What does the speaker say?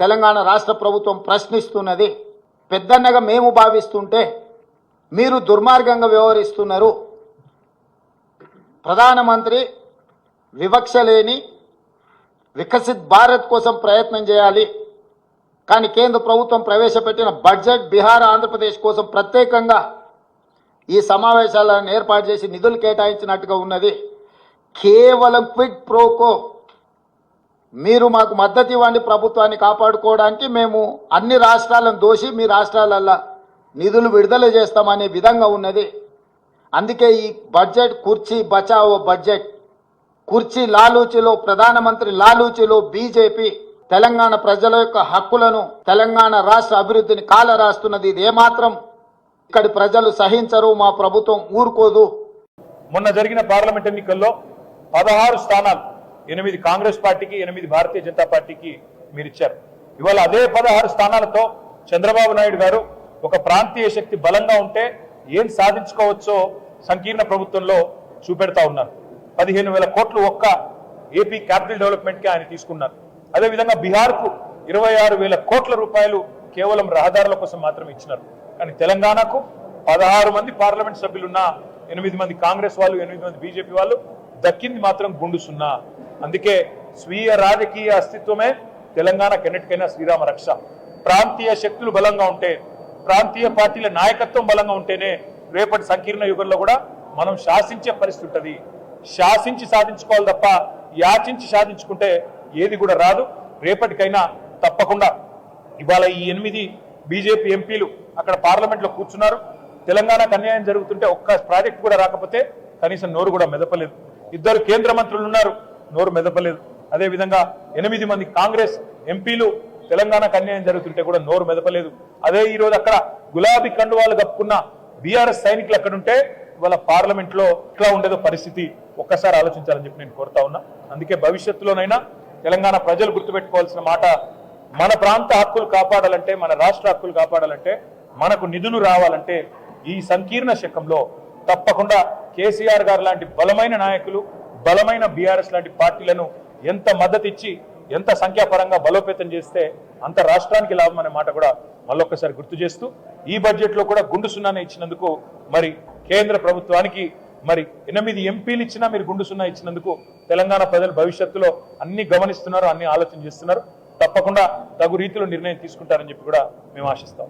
తెలంగాణ రాష్ట్ర ప్రభుత్వం ప్రశ్నిస్తున్నది పెద్దన్నగా మేము భావిస్తుంటే మీరు దుర్మార్గంగా వ్యవహరిస్తున్నారు. ప్రధానమంత్రి వివక్ష లేని వికసిత్ భారత్ కోసం ప్రయత్నం చేయాలి. కానీ కేంద్ర ప్రభుత్వం ప్రవేశపెట్టిన బడ్జెట్ బీహార్ ఆంధ్రప్రదేశ్ కోసం ప్రత్యేకంగా ఈ సమావేశాలను ఏర్పాటు చేసి నిధులు కేటాయించినట్టుగా ఉన్నది. కేవలం క్విడ్ ప్రోకో మీరు మాకు మద్దతు ఇవ్వండి ప్రభుత్వాన్ని కాపాడుకోవడానికి. మేము అన్ని రాష్ట్రాలను దోషి మీ రాష్ట్రాలల్లో నిధులు విడుదల చేస్తామనే విధంగా ఉన్నది. అందుకే ఈ బడ్జెట్ కుర్చీ బచావో బడ్జెట్ కుర్చీ లాలూచిలో ప్రధానమంత్రి లాలూచిలో బీజేపీ తెలంగాణ ప్రజల యొక్క హక్కులను తెలంగాణ రాష్ట్ర అభివృద్ధిని కాల రాస్తున్నది ఇది ఏమాత్రం ఇక్కడి ప్రజలు సహించరు మా ప్రభుత్వం ఊరుకోదు. మొన్న జరిగిన పార్లమెంట్ ఎన్నికల్లో పదహారు స్థానాలు ఎనిమిది కాంగ్రెస్ పార్టీకి ఎనిమిది భారతీయ జనతా పార్టీకి మీరు ఇచ్చారు. ఇవాళ అదే పదహారు స్థానాలతో చంద్రబాబు నాయుడు గారు ఒక ప్రాంతీయ శక్తి బలంగా ఉంటే ఏం సాధించుకోవచ్చో సంకీర్ణ ప్రభుత్వంలో చూపెడతా ఉన్నారు. పదిహేను వేల కోట్లు ఒక్క ఏపీ క్యాపిటల్ డెవలప్మెంట్కి ఆయన తీసుకున్నారు. అదేవిధంగా బీహార్కు ఇరవై ఆరు వేల కోట్ల రూపాయలు కేవలం రహదారుల కోసం మాత్రమే ఇచ్చినారు. కానీ తెలంగాణకు పదహారు మంది పార్లమెంట్ సభ్యులున్న ఎనిమిది మంది కాంగ్రెస్ వాళ్ళు ఎనిమిది మంది బీజేపీ వాళ్ళు దక్కింది మాత్రం గుండు సున్నా. అందుకే స్వీయ రాజకీయ అస్తిత్వమే తెలంగాణ కెన్నిటికైనా శ్రీరామ రక్ష. ప్రాంతీయ శక్తులు బలంగా ఉంటే ప్రాంతీయ పార్టీల నాయకత్వం బలంగా ఉంటేనే రేపటి సంకీర్ణ యుగంలో కూడా మనం శాసించే పరిస్థితి ఉంటుంది. శాసించి సాధించుకోవాలి తప్ప యాచించి సాధించుకుంటే ఏది కూడా రాదు. రేపటికైనా తప్పకుండా ఇవాళ ఈ ఎనిమిది బీజేపీ ఎంపీలు అక్కడ పార్లమెంట్లో కూర్చున్నారు. తెలంగాణకు అన్యాయం జరుగుతుంటే ఒక్క ప్రాజెక్ట్ కూడా రాకపోతే కనీసం నోరు కూడా మెదపలేదు. ఇద్దరు కేంద్ర మంత్రులు ఉన్నారు. నోరు మెదపలేదు. అదే విధంగా ఎనిమిది మంది కాంగ్రెస్ ఎంపీలు తెలంగాణకు అన్యాయం జరుగుతుంటే కూడా నోరు మెదపలేదు. అదే ఈరోజు అక్కడ గులాబీ కండువాలు కప్పుకున్న బీఆర్ఎస్ సైనికులు అక్కడుంటే ఇవాళ పార్లమెంట్లో ఎట్లా ఉండేదో పరిస్థితి ఒక్కసారి ఆలోచించాలని చెప్పి నేను కోరుతా ఉన్నా. అందుకే భవిష్యత్తులోనైనా తెలంగాణ ప్రజలు గుర్తుపెట్టుకోవాల్సిన మాట మన ప్రాంత హక్కులు కాపాడాలంటే మన రాష్ట్ర హక్కులు కాపాడాలంటే మనకు నిధులు రావాలంటే ఈ సంకీర్ణ శకంలో తప్పకుండా కేసీఆర్ గారు లాంటి బలమైన నాయకులు బలమైన బీఆర్ఎస్ లాంటి పార్టీలను ఎంత మద్దతు ఇచ్చి ఎంత సంఖ్యాపరంగా బలోపేతం చేస్తే అంత రాష్ట్రానికి లాభం అనే మాట కూడా మళ్ళొక్కసారి గుర్తు చేస్తూ ఈ బడ్జెట్లో కూడా గుండు సున్నానే ఇచ్చినందుకు మరి కేంద్ర ప్రభుత్వానికి మరి ఎనిమిది ఎంపీలు ఇచ్చినా మీరు గుండు సున్నా ఇచ్చినందుకు తెలంగాణ ప్రజలు భవిష్యత్తులో అన్ని గమనిస్తున్నారు అన్ని ఆలోచన చేస్తున్నారు. తప్పకుండా తగు రీతిలో నిర్ణయం తీసుకుంటారని చెప్పి కూడా మేము ఆశిస్తాం.